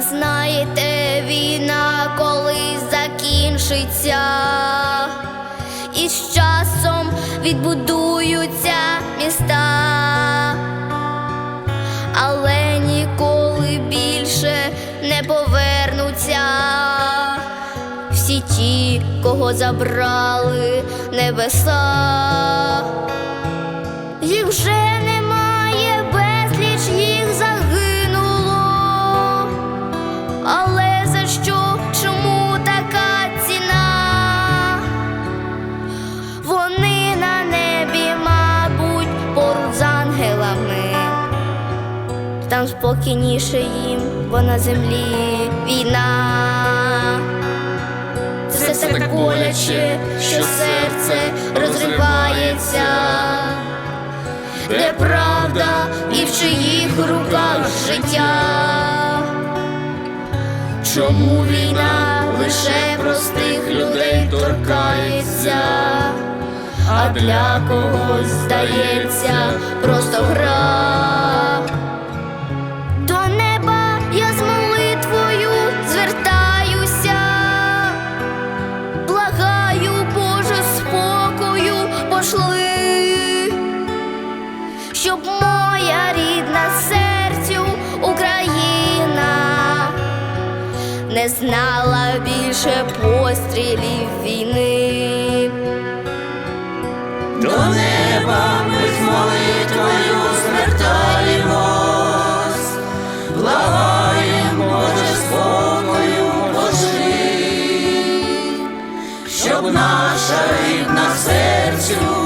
Знаєте, війна коли закінчиться, і з часом відбудуються міста, але ніколи більше не повернуться. Всі ті, кого забрали небеса. Спокійніше їм, бо на землі війна. Це все так боляче, що серце розривається, де правда і в чиїх руках життя. Чому війна лише простих людей торкається, а для когось здається просто гра. Щоб моя рідна серцю Україна не знала більше пострілів війни. До неба ми з молитвою звертаємось, благаємо, Боже, спокою пошли, щоб наша рідна серцю